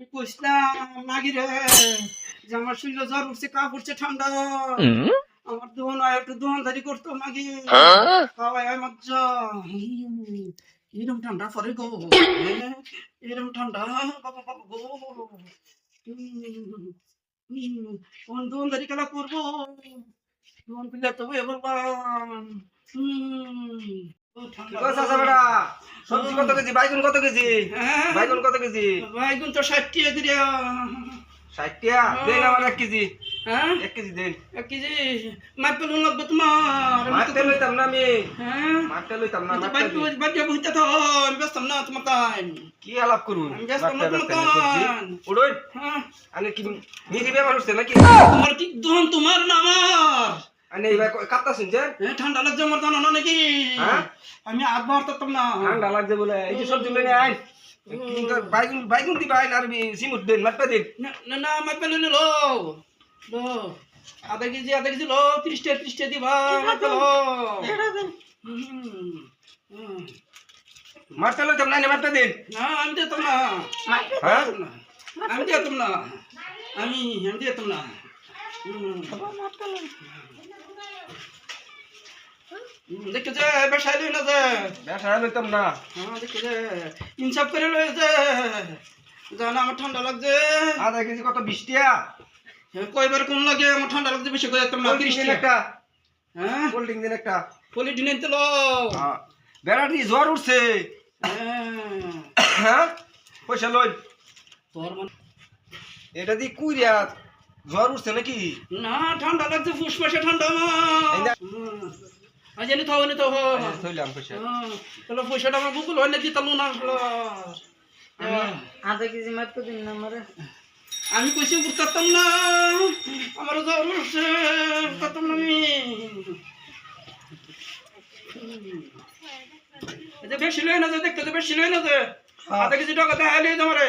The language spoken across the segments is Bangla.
আমি কইছিলাম মাগি রে যে আমার শরীরে জ্বর উঠছে কাপ উঠছে ঠান্ডা। আমার দোহন হয় একটু দোহনদারি করতো মাগি খাওয়াই আমার এরম ঠান্ডা পরে গো। হ্যাঁ, এরম ঠান্ডা বাবা বাবা গো। কোন দোহনদারি খেলা করব? দোহন পিলা তো বললাম। হুম, ও ঠান্ডা। বেটা? সবজি কত কেজি? বাইগুন কত কেজি? হ্যাঁ। বাইগুন কত কেজি? বাইগুন তো ষাট দিলে ষাট দেন আমার এক কেজি। হ্যাঁ? এক কেজি দেন। এক কেজি? লাগবে তোমার। মারতে লইতাম না আমি। হ্যাঁ? মারতে লইতাম না আমি তো মারতে বাইক বুঝতে তো আমি ব্যস্ত না তোমার তাই কি আলাপ করুন? আমি ব্যস্ত না মারতে তোমার ব্যস্ত না সবজি। তাই হ্যাঁ। আনে কি নাকি? তোমার কি দোহন তোমার না আমার? আনে এবার কাঁপতাছেন যে? ঠান্ডা লাগছে আমার জানো না নাকি? হ্যাঁ? আমি আগ বার না। ঠান্ডা লাগছে বলে এই যে আইন বাইগুন বাইগুন দিবা আইন আর সিমুট দেন মাপে দিন। না না মাপে লইলে লো। আধা কেজি আধা কেজি লো ত্রিশটা ত্রিশটা দিবা মাপে লো। মারতে লো তোমরা মারতে দিন। না আমি তো তোমরা হ্যাঁ? আমি আমি আমি তো তোমরা দেখতে যে বেসাই লই না যে। ব্যবসা লইতাম না। হ্যাঁ দেখতে যে। ইনসাফ করে লই যে। জানা আমার ঠান্ডা লাগছে। আধা কেজি কত বিশ কয়বার কম লাগে আমার ঠান্ডা লাগছে বেশি করে কোল্ড দিন একটা। হ্যাঁ? কোল্ড দিন একটা। পলি ডিনে তো লো। হ্যাঁ। বেড়াটি জ্বর উঠছে। হ্যাঁ। হ্যাঁ? পয়সা লই। তোর মানে এটা দি কুইরা জ্বর উঠছে নাকি? না ঠান্ডা লাগছে ফুসফাসে ঠান্ডা এই না। জানি হয়নি তো থইলাম পয়সা। তাহলে পয়সাটা আমার গুগল হয় না দিতাম না আধা কেজি মাত্র দিন না আমারে। আমি কইছি উঠতাম না আমার জ্বর উঠছে উঠতাম না আমি। এটা বেশি লয় না যে দেখতে তো বেশি লয় না যে আধা কেজি টাকা লই তোমারে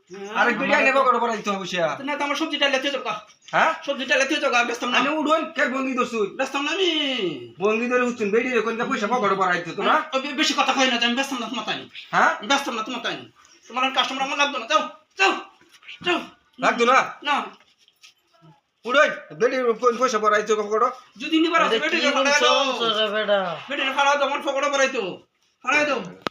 হ্যাঁ, আরে গড়িয়া করে দিতে হবে শিয়া। না তো আমার সবজিটা লেতে হ্যাঁ? সবজিটা লেতে যাও ব্যস্ত না। আমি উড়ন কে বঙ্গি দসু ব্যস্ত না আমি। বঙ্গি ধরে উঠুন বেড়ি রে কোনটা পয়সা পকড় দিতে তো না বেশি কথা কই না আমি ব্যস্ত না তোমার তাই। হ্যাঁ? ব্যস্ত না তোমার তাই। তোমার কাস্টমার আমার লাগবে না যাও যাও যাও। না? না। পয়সা যদি নিবার আছে তো আমার দাও।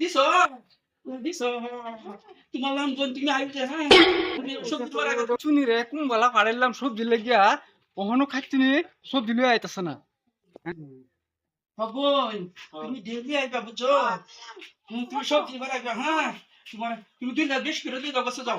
দিছ? দিছ? তোমার নাম কোন? তুমি আইতে হ্যাঁ তুমি সবজি ভরাই দাও শুনি রে কুম্বালা ফাড়াইলাম সবজি লেগিয়া কখনো খাইছিনি সবজি লই আইতাছে না। হবই তুমি ডেলি আইবা বুঝছ তুমি সবজি বানাইবা হ্যাঁ তোমার তুমি দুই লাখ বেশ করে দিয়ে যাও